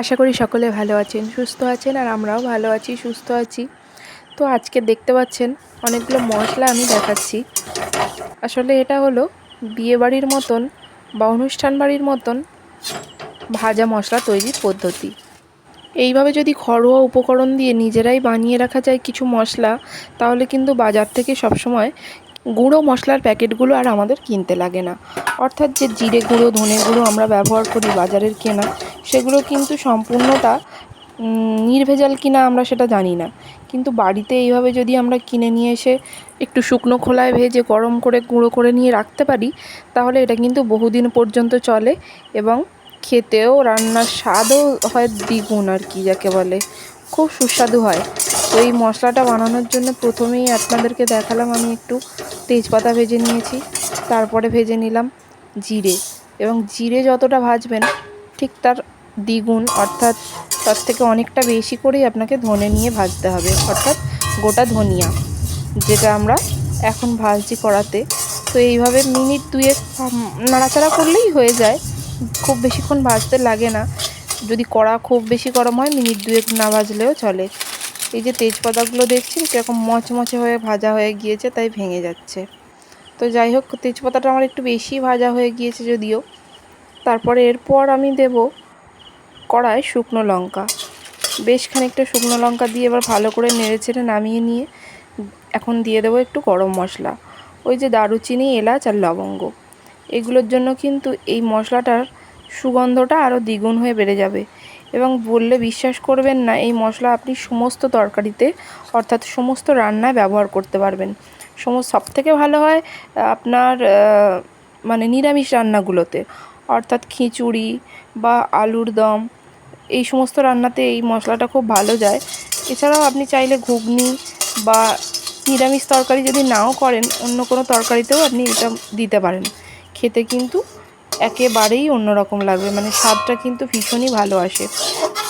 আশা করি সকলে ভালো আছেন, সুস্থ আছেন আর আমরাও ভালো আছি, সুস্থ আছি। তো আজকে দেখতে পাচ্ছেন অনেকগুলো মশলা আমি দেখাচ্ছি। আসলে এটা হলো বিয়েবাড়ির মতন বা অনুষ্ঠান বাড়ির মতন ভাজা মশলা তৈরির পদ্ধতি। এইভাবে যদি ঘরোয়া উপকরণ দিয়ে নিজেরাই বানিয়ে রাখা যায় কিছু মশলা, তাহলে কিন্তু বাজার থেকে সবসময় গুঁড়ো মশলার প্যাকেটগুলো আর আমাদের কিনতে লাগে না। অর্থাৎ যে জিরে গুঁড়ো, ধনে গুঁড়ো আমরা ব্যবহার করি বাজারের কেনা, সেগুলো কিন্তু সম্পূর্ণটা নির্ভেজাল কিনা আমরা সেটা জানি না। কিন্তু বাড়িতে এইভাবে যদি আমরা কিনে নিয়ে এসে একটু শুকনো খোলায় ভেজে গরম করে গুঁড়ো করে নিয়ে রাখতে পারি, তাহলে এটা কিন্তু বহুদিন পর্যন্ত চলে এবং খেতেও, রান্নার স্বাদও হয় দ্বিগুণ আর কি, যাকে বলে। খুব সুস্বাদু হয়। তো এই মশলাটা বানানোর জন্য প্রথমেই আপনাদেরকে দেখালাম, আমি একটু তেজপাতা ভেজে নিয়েছি। তারপরে ভেজে নিলাম জিরে। এবং জিরে যতটা ভাজবেন, ঠিক তার দ্বিগুণ, অর্থাৎ তার থেকে অনেকটা বেশি করেই আপনাকে ধনে নিয়ে ভাজতে হবে, অর্থাৎ গোটা ধনিয়া, যেটা আমরা এখন ভাজছি কড়াতে। তো এইভাবে মিনিট দুয়েক নাড়াচাড়া করলেই হয়ে যায়। খুব বেশিক্ষণ ভাজতে লাগে না। যদি কড়া খুব বেশি গরম হয়, মিনিট দুয়েক না ভাজলেও চলে। এই যে তেজপাতাগুলো দেখছেন, কীরকম মচমচে হয়ে ভাজা হয়ে গিয়েছে, তাই ভেঙে যাচ্ছে। তো যাই হোক, তেজপাতাটা আমার একটু বেশি ভাজা হয়ে গিয়েছে যদিও। তারপরে এরপর আমি দেব কড়ায় শুকনো লঙ্কা। বেশ খানিকটা শুকনো লঙ্কা দিয়ে এবার ভালো করে নেড়ে ছেড়ে নামিয়ে নিয়ে এখন দিয়ে দেবো একটু গরম মশলা। ওই যে দারুচিনি, এলাচ আর লবঙ্গ। এগুলোর জন্য কিন্তু এই মশলাটার সুগন্ধটা আরও দ্বিগুণ হয়ে বেড়ে যাবে। এবং বললে বিশ্বাস করবেন না, এই মশলা আপনি সমস্ত তরকারিতে, অর্থাৎ সমস্ত রান্নায় ব্যবহার করতে পারবেন। সমস্ত সব থেকে ভালো হয় আপনার মানে নিরামিষ রান্নাগুলোতে। অর্থাৎ খিচুড়ি বা আলুর দম, এই সমস্ত রান্নাতে এই মশলাটা খুব ভালো যায়। এছাড়াও আপনি চাইলে ঘুগনি বা নিরামিষ তরকারি যদি নাও করেন, অন্য কোনো তরকারিতেও আপনি এটা দিতে পারেন। খেতে কিন্তু একেবারেই অন্যরকম লাগবে। মানে স্বাদটা কিন্তু ভীষণই ভালো আসে।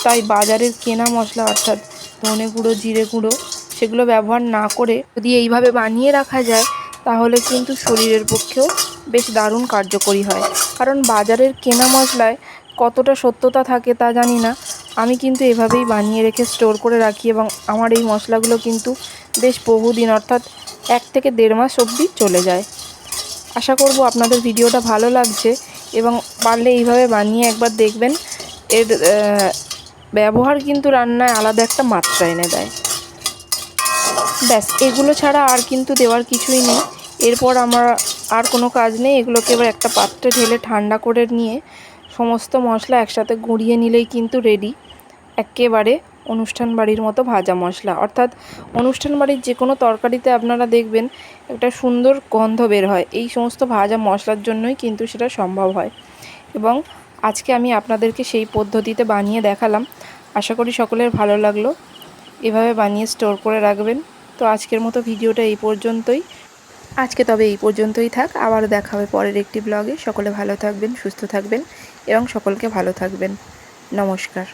তাই বাজারের কেনা মশলা অর্থাৎ ধনে গুঁড়ো, জিরে গুঁড়ো সেগুলো ব্যবহার না করে যদি এইভাবে বানিয়ে রাখা যায়, তাহলে কিন্তু শরীরের পক্ষেও বেশ দারুণ কার্যকরী হয়। কারণ বাজারের কেনা মশলায় কতটা সত্যতা থাকে তা জানি না। আমি কিন্তু এভাবেই বানিয়ে রেখে স্টোর করে রাখি এবং আমার এই মশলাগুলো কিন্তু বেশ বহুদিন অর্থাৎ এক থেকে দেড় মাস অবধি চলে যায়। আশা করব আপনাদের ভিডিওটা ভালো লাগছে। এবং পারলে এইভাবে বানিয়ে একবার দেখবেন। এর ব্যবহার কিন্তু রান্নায় আলাদা একটা মাত্রা এনে দেয়। ব্যাস, এগুলো ছাড়া আর কিন্তু দেওয়ার কিছুই নেই। এরপর আমার আর কোনো কাজ নেই। এগুলোকে এবার একটা পাত্রে ঢেলে ঠান্ডা করে নিয়ে সমস্ত মশলা একসাথে গুঁড়িয়ে নিলেই কিন্তু রেডি একেবারে অনুষ্ঠান বাড়ির মতো ভাজা মশলা। অর্থাৎ অনুষ্ঠান বাড়ির যে কোনো তরকারিতে আপনারা দেখবেন একটা সুন্দর গন্ধ বের হয়। এই সমস্ত ভাজা মশলার জন্যই কিন্তু সেটা সম্ভব হয়। এবং আজকে আমি আপনাদেরকে সেই পদ্ধতিতে বানিয়ে দেখালাম। আশা করি সকলের ভালো লাগল। এভাবে বানিয়ে স্টোর করে রাখবেন। তো আজকের মতো ভিডিওটা এই পর্যন্তই। আজকে তবে এই পর্যন্তই থাক। আবার দেখা হবে পরের একটি ব্লগে। সকলে ভালো থাকবেন, সুস্থ থাকবেন এবং সকলকে ভালো থাকবেন। নমস্কার।